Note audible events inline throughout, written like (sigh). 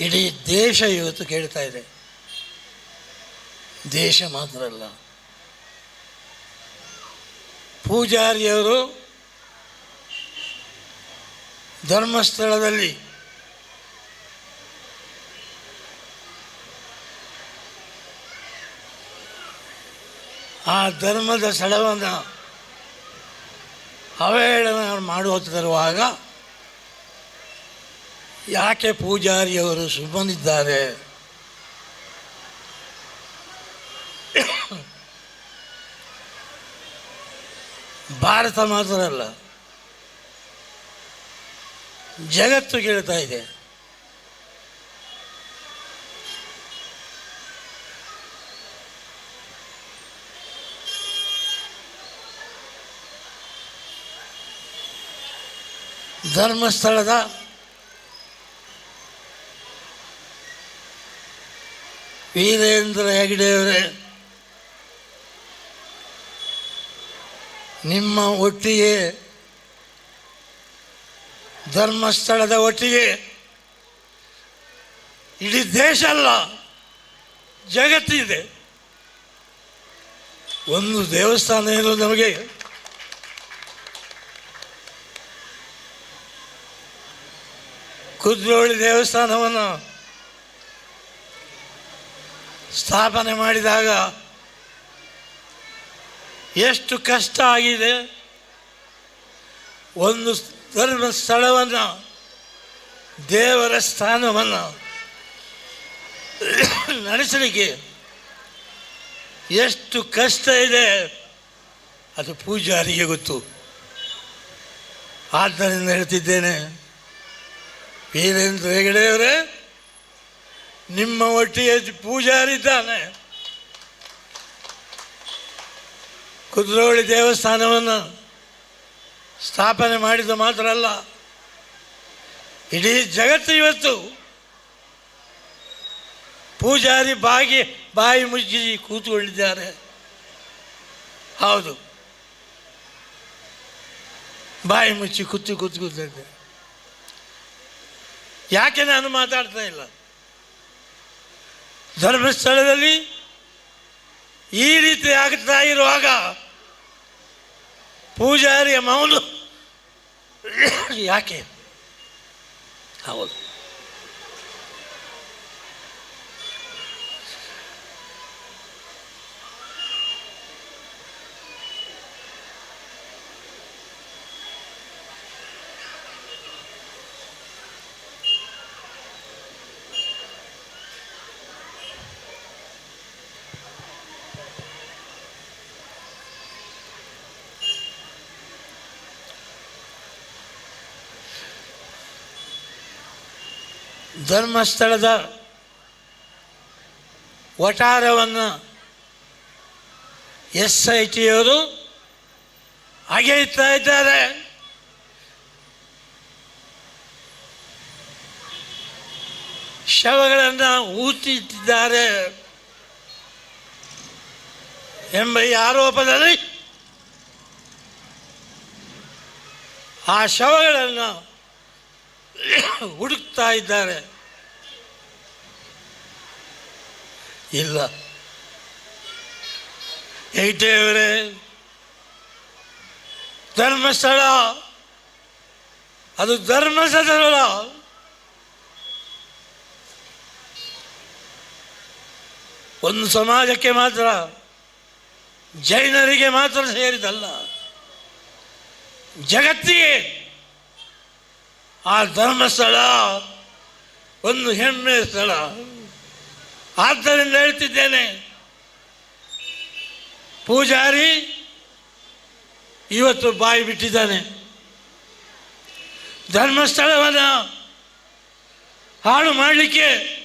ಇಡೀ ದೇಶ ಇವತ್ತು ಕೇಳ್ತಾ ಇದೆ. ದೇಶ ಮಾತ್ರ ಅಲ್ಲ. ಪೂಜಾರಿಯವರು ಧರ್ಮಸ್ಥಳದಲ್ಲಿ ಆ ಧರ್ಮದ ಸ್ಥಳವನ್ನು ಅವಹೇಳನ ಮಾಡುತ್ತಿರುವಾಗ ಯಾಕೆ ಪೂಜಾರಿಯವರು ಸುಮ್ಮನಿದ್ದಾರೆ? ಭಾರತ ಮಾತ್ರ ಅಲ್ಲ ಜಗತ್ತು ಕೇಳ್ತಾ ಇದೆ. ಧರ್ಮಸ್ಥಳದ ವೀರೇಂದ್ರ ಹೆಗಡೆಯವರೇ, ನಿಮ್ಮ ಒಟ್ಟಿಗೆ, ಧರ್ಮಸ್ಥಳದ ಒಟ್ಟಿಗೆ, ಇಡೀ ದೇಶ ಅಲ್ಲ ಜಗತ್ತಿದೆ ಒಂದು ದೇವಸ್ಥಾನ ಏನು ನಮಗೆ, ಕುದ್ರೋಳಿ ದೇವಸ್ಥಾನವನ್ನು ಸ್ಥಾಪನೆ ಮಾಡಿದಾಗ ಎಷ್ಟು ಕಷ್ಟ ಆಗಿದೆ. ಒಂದು ಧರ್ಮ ಸ್ಥಳವನ್ನು, ದೇವರ ಸ್ಥಾನವನ್ನು ನಡೆಸಲಿಕ್ಕೆ ಎಷ್ಟು ಕಷ್ಟ ಇದೆ. ಅದು ಪೂಜಾರಿಗೆ ಗೊತ್ತು. ಆದ್ದರಿಂದ ಹೇಳ್ತಿದ್ದೇನೆ. ವೀರೇಂದ್ರ ಹೆಗಡೆಯವರೇ ನಿಮ್ಮ ಒಟ್ಟಿಗೆ ಪೂಜಾರಿ ಪೂಜಾರಿದ್ದಾನೆ ಕುದ್ರೋಳಿ ದೇವಸ್ಥಾನವನ್ನು ಸ್ಥಾಪನೆ ಮಾಡಿದ ಮಾತ್ರ ಅಲ್ಲ. ಇಡೀ ಜಗತ್ತು ಇವತ್ತು ಪೂಜಾರಿ ಬಾಗಿ, ಬಾಯಿ ಮುಚ್ಚಿ ಕೂತ್ಕೊಂಡಿದ್ದಾರೆ. ಹೌದು. ಬಾಯಿ ಮುಚ್ಚಿ ಕೂತು ಕೂತು ಕೂತಿದ್ದೆ ಯಾಕೆ ನಾನು ಮಾತಾಡ್ತಾ ಇಲ್ಲ? ಧರ್ಮಸ್ಥಳದಲ್ಲಿ ಈ ರೀತಿ ಆಗ್ತಾ ಇರುವಾಗ ಪೂಜಾರಿಯ ಮೌನ (coughs) ಯಾಕೆ? ಹೌದು. ಧರ್ಮಸ್ಥಳದ ವಟಾರವನ್ನು ಎಸ್ ಐ ಟಿಯವರು ಅಗೆಯುತ್ತಾ ಇದ್ದಾರೆ. ಶವಗಳನ್ನು ಊತಿಟ್ಟಿದ್ದಾರೆ ಎಂಬ ಈ ಆರೋಪದಲ್ಲಿ ಆ ಶವಗಳನ್ನು ಹುಡುಕ್ತಾ ಇದ್ದಾರೆ. ಇಲ್ಲ. ಏಟೇವರೇ ಧರ್ಮಸ್ಥಳ ಅದು ಧರ್ಮಸ್ಥಳ ಒಂದು ಸಮಾಜಕ್ಕೆ ಮಾತ್ರ ಜೈನರಿಗೆ ಮಾತ್ರ ಸೇರಿದಲ್ಲ. ಜಗತ್ತಿಗೆ ಆ ಧರ್ಮಸ್ಥಳ ಒಂದು ಹೆಮ್ಮೆಯ ಸ್ಥಳ. ಆದ್ದರಿಂದ ಹೇಳ್ತಿದ್ದೇನೆ, ಪೂಜಾರಿ ಇವತ್ತು ಬಾಯಿ ಬಿಟ್ಟಿದ್ದಾನೆ. ಧರ್ಮಸ್ಥಳವನ್ನು ಹಾಳು ಮಾಡಲಿಕ್ಕೆ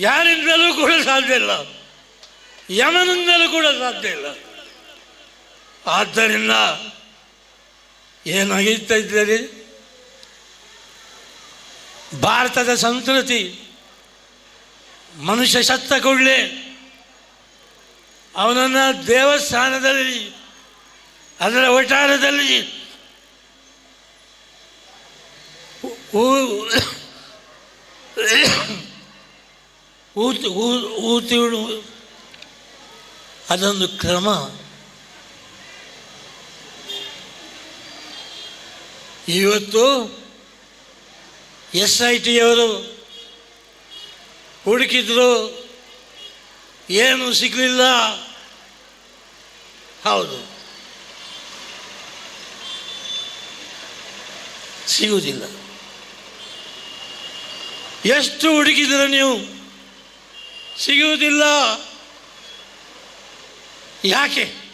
ಯಾರಿಂದಲೂ ಕೂಡ ಸಾಧ್ಯ ಇಲ್ಲ. ಯಮನಿಂದಲೂ ಕೂಡ ಸಾಧ್ಯ ಇಲ್ಲ. ಆದ್ದರಿಂದ ಇದ್ದೀರಿ? ಭಾರತದ ಸಂಸ್ಕೃತಿ ಮನುಷ್ಯ ಸತ್ತ ಕೂಡಲೇ ಅವನನ್ನು ದೇವಸ್ಥಾನದಲ್ಲಿ ಅದರ ಒಟ್ಟಾರದಲ್ಲಿ ಊತು ಅದೊಂದು ಕ್ರಮ. ಇವತ್ತು ಎಸ್ ಐ ಟಿಯವರು ಹುಡುಕಿದ್ರು ಏನು ಸಿಗಲಿಲ್ಲ. ಹೌದು. ಸಿಗುವುದಿಲ್ಲ. ಎಷ್ಟು ಹುಡುಕಿದ್ರು ನೀವು? ಸಿಗುವುದಿಲ್ಲ. ಯಾಕೆ?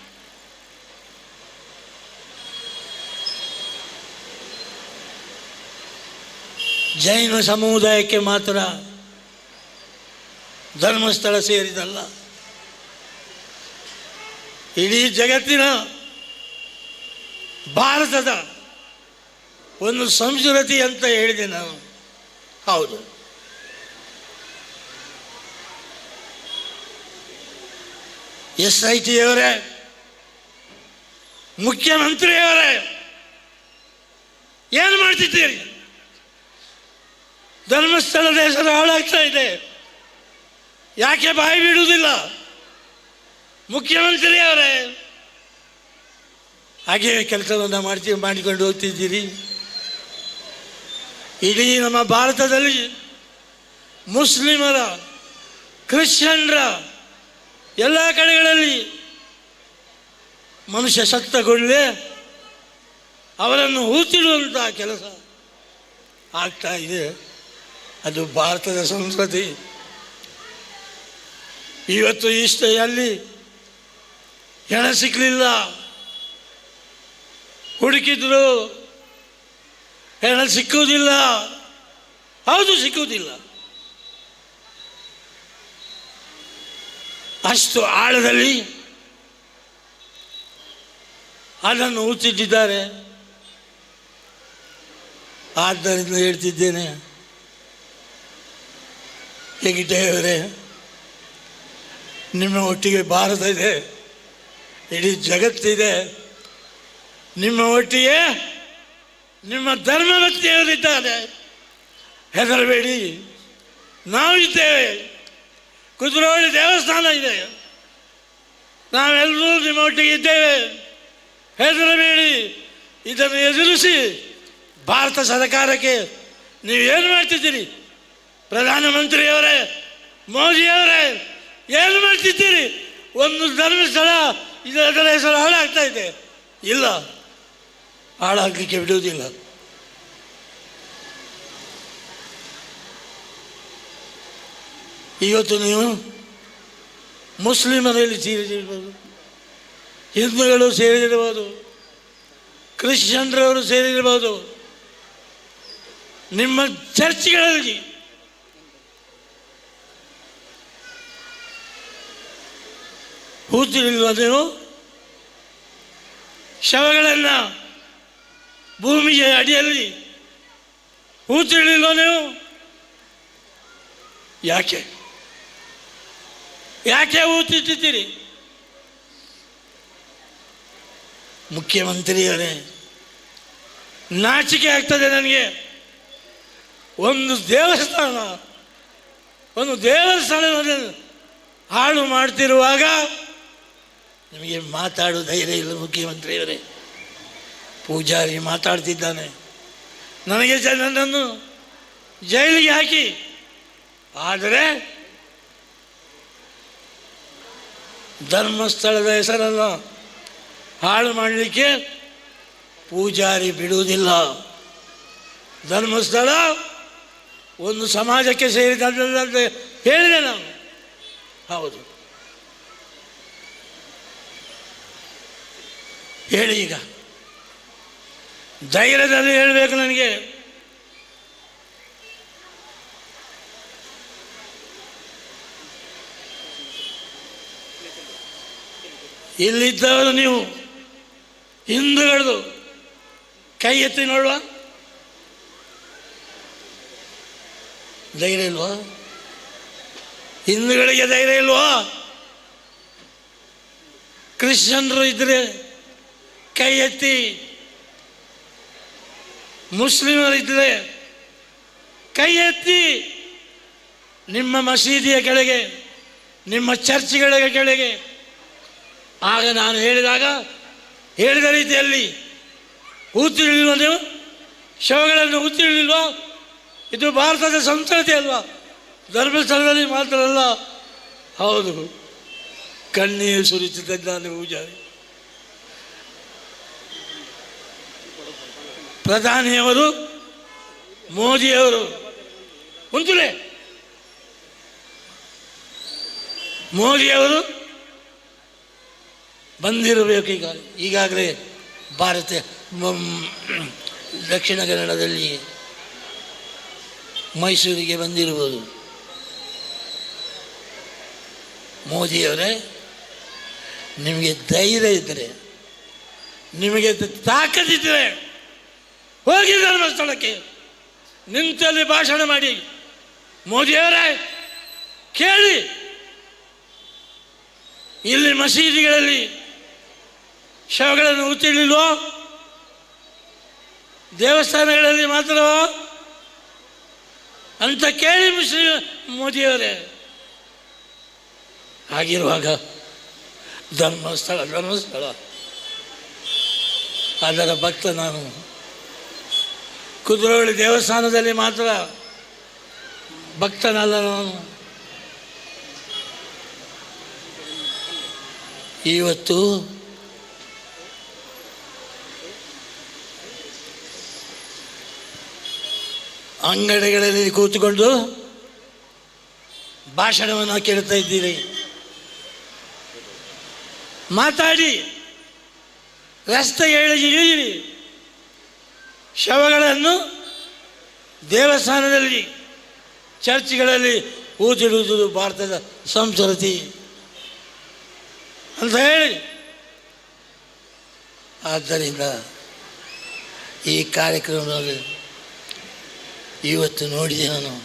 ಜೈನ ಸಮುದಾಯಕ್ಕೆ ಮಾತ್ರ ಧರ್ಮಸ್ಥಳ ಸೇರಿದಲ್ಲ. ಇಡೀ ಜಗತ್ತಿನ ಭಾರತದ ಒಂದು ಸಂಸ್ಕೃತಿ ಅಂತ ಹೇಳಿದೆ ನಾನು. ಹೌದು. ಎಸ್ ಐ ಟಿಯವರೇ ಮುಖ್ಯಮಂತ್ರಿಯವರೇ, ಏನು ಮಾಡ್ತಿದ್ದೀರಿ? ಧರ್ಮಸ್ಥಳದ ಹೆಸರು ಹಾಳಾಗ್ತಾ ಇದೆ. ಯಾಕೆ ಬಾಯಿ ಬಿಡುವುದಿಲ್ಲ? ಮುಖ್ಯಮಂತ್ರಿ ಅವರೇ, ಹಾಗೆ ಕೆಲಸವನ್ನು ಮಾಡ್ತೀವಿ ಮಾಡಿಕೊಂಡು ಹೋಗ್ತಿದ್ದೀರಿ. ಇಡೀ ನಮ್ಮ ಭಾರತದಲ್ಲಿ ಮುಸ್ಲಿಮರ, ಕ್ರಿಶ್ಚಿಯನ್ರ ಎಲ್ಲ ಕಡೆಗಳಲ್ಲಿ ಮನುಷ್ಯ ಸತ್ತಗೊಳ್ಳೆ ಅವರನ್ನು ಹೂತಿಡುವಂಥ ಕೆಲಸ ಆಗ್ತಾ ಇದೆ. ಅದು ಭಾರತದ ಸಂಸ್ಕೃತಿ. ಇವತ್ತು ಇಷ್ಟ ಅಲ್ಲಿ ಹೆಣ ಸಿಕ್ಕಲಿಲ್ಲ ಹುಡುಕಿದ್ರು. ಹೆಣ ಸಿಕ್ಕುವುದಿಲ್ಲ. ಹೌದು, ಸಿಕ್ಕುವುದಿಲ್ಲ. ಅಷ್ಟು ಆಳದಲ್ಲಿ ಅದನ್ನು ಹುಚ್ಚಿಟ್ಟಿದ್ದಾರೆ ಆದ್ದರಿಂದ ಹೇಳ್ತಿದ್ದೇನೆ. ಹೆಗಿಟೆಯವರೇ ನಿಮ್ಮ ಒಟ್ಟಿಗೆ ಭಾರತ ಇದೆ, ಇಡೀ ಜಗತ್ತಿದೆ. ನಿಮ್ಮ ಒಟ್ಟಿಗೆ ನಿಮ್ಮ ಧರ್ಮಭಕ್ತಿಯವರಿದ್ದಾರೆ ಹೆದರಬೇಡಿ, ನಾವು ಇದ್ದೇವೆ. ಕುದುರೋಳಿ ದೇವಸ್ಥಾನ ಇದೆ. ನಾವೆಲ್ಲರೂ ನಿಮ್ಮ ಒಟ್ಟಿಗೆ ಇದ್ದೇವೆ. ಹೆದರಬೇಡಿ, ಇದನ್ನು ಎದುರಿಸಿ ಭಾರತ ಸರ್ಕಾರಕ್ಕೆ ನೀವೇನು ಮಾಡ್ತಿದ್ದೀರಿ ಪ್ರಧಾನಮಂತ್ರಿಯವರೇ, ಮೋದಿಯವರೇ, ಏನು ಮಾಡ್ತಿದ್ದೀರಿ? ಒಂದು ಧರ್ಮಸ್ಥಳ, ಇದರ ಹೆಸರು ಹಾಳಾಗ್ತಾ ಇದೆ. ಇಲ್ಲ, ಹಾಳಾಗಲಿಕ್ಕೆ ಬಿಡುವುದಿಲ್ಲ. ಇವತ್ತು ನೀವು ಮುಸ್ಲಿಮರಲ್ಲಿ ಸೇರಿದಿರ್ಬೋದು, ಹಿಂದೂಗಳು ಸೇರಿದಿರ್ಬೋದು, ಕ್ರಿಶ್ಚಿಯನ್ರವರು ಸೇರಿದಿರ್ಬೋದು, ನಿಮ್ಮ ಚರ್ಚ್ಗಳಲ್ಲಿ ಹೂತಿರಿಲ್ವ ನೀವು ಶವಗಳನ್ನು ಭೂಮಿಯ ಅಡಿಯಲ್ಲಿ ಹೂತಿರಲಿಲ್ವ ನೀವು ಯಾಕೆ? ಯಾಕೆ ಹೂತಿಟ್ಟಿದ್ದೀರಿ ಮುಖ್ಯಮಂತ್ರಿಯವರೇ ನಾಚಿಕೆ ಆಗ್ತದೆ ನನಗೆ. ಒಂದು ದೇವಸ್ಥಾನ, ಒಂದು ದೇವಸ್ಥಾನದಲ್ಲಿ ಹಾಳು ಮಾಡ್ತಿರುವಾಗ ನಿಮಗೆ ಮಾತಾಡೋ ಧೈರ್ಯ ಇಲ್ಲ ಮುಖ್ಯಮಂತ್ರಿಯವರೇ. ಪೂಜಾರಿ ಮಾತಾಡ್ತಿದ್ದಾನೆ. ನನಗೆ ನನ್ನನ್ನು ಜೈಲಿಗೆ ಹಾಕಿ. ಆದರೆ ಧರ್ಮಸ್ಥಳದ ಹೆಸರನ್ನು ಹಾಳು ಮಾಡಲಿಕ್ಕೆ ಪೂಜಾರಿ ಬಿಡುವುದಿಲ್ಲ. ಧರ್ಮಸ್ಥಳ ಒಂದು ಸಮಾಜಕ್ಕೆ ಸೇರಿದಂತೆ ಹೇಳಿದೆ ನಾನು. ಹೌದು. ಹೇಳಿ ಈಗ. ಧೈರ್ಯದಲ್ಲಿ ಹೇಳಬೇಕು ನನಗೆ. ಇಲ್ಲಿದ್ದವರು ನೀವು ಹಿಂದುಗಳದು ಕೈ ಎತ್ತಿ ನೋಡುವ. ಧೈರ್ಯ ಇಲ್ವಾ? ಹಿಂದುಗಳಿಗೆ ಧೈರ್ಯ ಇಲ್ವಾ? ಕ್ರಿಶ್ಚಿಯನ್ರು ಇದ್ರೆ ಕೈ ಎತ್ತಿ ಮುಸ್ಲಿಮರಿದ್ದರೆ ಕೈ ಎತ್ತಿ ನಿಮ್ಮ ಮಸೀದಿಯ ಕೆಳಗೆ, ನಿಮ್ಮ ಚರ್ಚ್ಗಳ ಕೆಳಗೆ. ಆಗ ನಾನು ಹೇಳಿದಾಗ, ಹೇಳಿದ ರೀತಿಯಲ್ಲಿ ಹೂತಿಳಿಲ್ವ ನೀವು ಶವಗಳನ್ನು ಹೂತಿಳಿಲ್ವ ಇದು ಭಾರತದ ಸಂಸ್ಕೃತಿ ಅಲ್ವಾ? ಧರ್ಮಸ್ಥಳದಲ್ಲಿ ಮಾತ್ರ ಅಲ್ಲ. ಹೌದು. ಕಣ್ಣೀರು ಸುರಿಸುತ್ತಿದ್ದಾನೆ ಪೂಜಾರಿ. ಪ್ರಧಾನಿಯವರು ಮೋದಿಯವರು ಕುಂತುಲೆ. ಮೋದಿಯವರು ಬಂದಿರಬೇಕು ಈಗ. ಈಗಾಗಲೇ ಭಾರತ ದಕ್ಷಿಣ ಕನ್ನಡದಲ್ಲಿ ಮೈಸೂರಿಗೆ ಬಂದಿರುವುದು ಮೋದಿಯವರೇ ನಿಮಗೆ ಧೈರ್ಯ ಇದ್ದರೆ ನಿಮಗೆ ತಾಕತ್ತಿದ್ದರೆ ಹೋಗಿ ಧರ್ಮಸ್ಥಳಕ್ಕೆ ನಿಂತಲ್ಲಿ ಭಾಷಣ ಮಾಡಿ. ಮೋದಿಯವರೇ, ಕೇಳಿ. ಇಲ್ಲಿ ಮಸೀದಿಗಳಲ್ಲಿ ಶವಗಳನ್ನು ಉತ್ತಿರಲಿಲ್ವೋ ದೇವಸ್ಥಾನಗಳಲ್ಲಿ ಮಾತ್ರವೋ? ಅಂತ ಕೇಳಿ ಮುಸ್ಲಿಂ ಮೋದಿಯವರೇ. ಹಾಗಿರುವಾಗ ಧರ್ಮಸ್ಥಳ ಧರ್ಮಸ್ಥಳ. ಅದರ ಭಕ್ತ ನಾನು. ಕುದುರೋಳಿ ದೇವಸ್ಥಾನದಲ್ಲಿ ಮಾತ್ರ ಭಕ್ತನಲ್ಲ ನಾನು. ಇವತ್ತು ಅಂಗಡಿಗಳಲ್ಲಿ ಕೂತುಕೊಂಡು ಭಾಷಣವನ್ನು ಕೇಳ್ತಾ ಇದ್ದೀರಿ. ಮಾತಾಡಿ. ರಸ್ತೆ ಹೇಳಿ ಇಳಿಯಿರಿ ಶವಗಳನ್ನು ದೇವಸ್ಥಾನದಲ್ಲಿ, ಚರ್ಚ್ಗಳಲ್ಲಿ ಊದಿಡುವುದು ಭಾರತದ ಸಂಸ್ಕೃತಿ ಅಂತ ಹೇಳಿ. ಆದ್ದರಿಂದ ಈ ಕಾರ್ಯಕ್ರಮದಲ್ಲಿ ಇವತ್ತು ನೋಡಿದೆ ನಾನು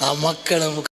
ಆ ಮಕ್ಕಳ ಮುಖ